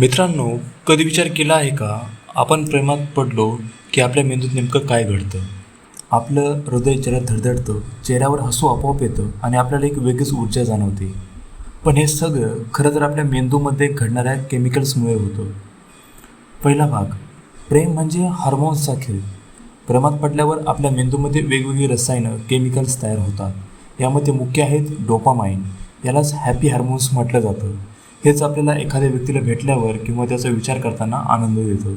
मित्रांनो कधी विचार केला आहे का? आपण प्रेमात पडलो की आपल्या मेंदूत नेमकं काय घडतं? आपलं हृदय चेहऱ्यात धडधडतं चेहऱ्यावर हसू आपोआप येतं आणि आपल्याला एक वेगळीच ऊर्जा जाणवते. पण हे सगळं खरं तर आपल्या मेंदूमध्ये घडणाऱ्या केमिकल्समुळे होतं. पहिला भाग प्रेम म्हणजे हार्मोन्सचा खेळ. प्रेमात पडल्यावर आपल्या मेंदूमध्ये वेगवेगळी रसायनं केमिकल्स तयार होतात. यामध्ये मुख्य आहेत डोपामाइन. यालाच हॅपी हार्मोन्स म्हटलं जातं. हेच आपल्याला एखाद्या व्यक्तीला भेटल्यावर किंवा त्याचा विचार करताना आनंद देतो.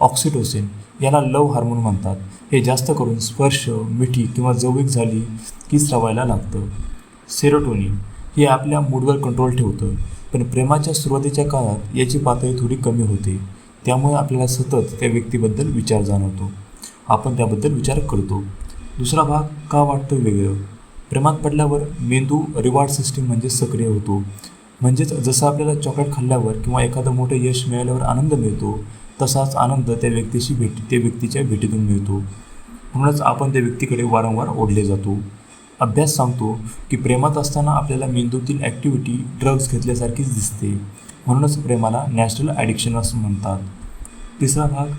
ऑक्सिटोसिन याला लव हार्मोन म्हणतात. हे जास्त करून स्पर्श मिठी किंवा जवळीक झाली की स्रवायला लागतं. सेरोटोनिन हे आपल्या मूडवर कंट्रोल ठेवतं. पण प्रेमाच्या सुरुवातीच्या काळात याची पातळी थोडी कमी होते. त्यामुळे आपल्याला सतत त्या व्यक्तीबद्दल विचार जाणवतो. आपण त्याबद्दल विचार करतो. दुसरा भाग का वाटतो वेगळं? प्रेमात पडल्यावर मेंदू रिवॉर्ड सिस्टीम म्हणजे सक्रिय होतो. म्हणजेच जसं आपल्याला चॉकलेट खाल्ल्यावर किंवा एखादं मोठं यश मिळाल्यावर आनंद मिळतो तसाच आनंद त्या व्यक्तीशी भेट त्या व्यक्तीच्या भेटीतून मिळतो. म्हणूनच आपण त्या व्यक्तीकडे वारंवार ओढले जातो. अभ्यास सांगतो की प्रेमात असताना आपल्याला मेंदूतील ॲक्टिव्हिटी ड्रग्ज घेतल्यासारखीच दिसते. म्हणूनच प्रेमाला नॅचरल ॲडिक्शन असं म्हणतात. तिसरा भाग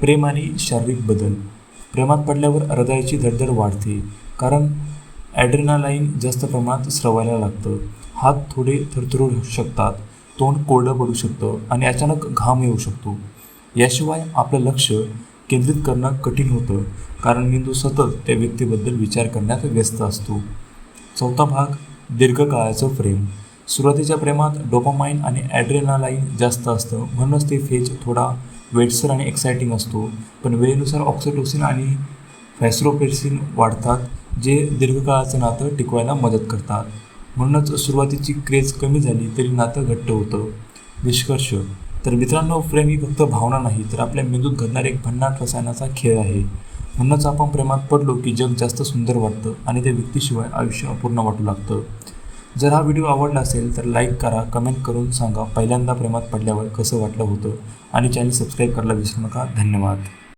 प्रेम आणि शारीरिक बदल. प्रेमात पडल्यावर हृदयाची धडधड वाढते कारण ॲड्रेनालाईन जास्त प्रमाणात स्रवायला लागतं. हात थोडे थरथरू शकतात तोंड कोरडं पडू शकतं आणि अचानक घाम येऊ शकतो. याशिवाय आपलं लक्ष केंद्रित करणं कठीण होतं कारण मेंदू सतत त्या व्यक्तीबद्दल विचार करण्यात व्यस्त असतो. चौथा भाग दीर्घकाळाचं प्रेम. सुरुवातीच्या प्रेमात डोपामाइन आणि ॲड्रेनालाईन जास्त असतं म्हणूनच ते फेज थोडा वेटसर आणि एक्सायटिंग असतो. पण वेळेनुसार ऑक्सिटोसिन आणि फॅस्रोपेसिन वाढतात जे दीर्घकाळाचं नातं टिकवायला मदत करतात. म्हणूनच सुरुवातीची क्रेज कमी झाली तरी नातं घट्ट होतं. निष्कर्ष. तर मित्रांनो प्रेम ही फक्त भावना नाही तर आपल्या मेंदूत घडणारे एक भन्नाट रसायनाचा खेळ आहे. म्हणूनच आपण प्रेमात पडलो की जग जास्त सुंदर वाटतं आणि त्या व्यक्तीशिवाय आयुष्य अपूर्ण वाटू लागतं. जर हा व्हिडिओ आवडला असेल तर लाईक करा कमेंट करून सांगा पहिल्यांदा प्रेमात पडल्यावर कसं वाटलं होतं आणि चॅनल सबस्क्राईब करायला विसरू नका. धन्यवाद.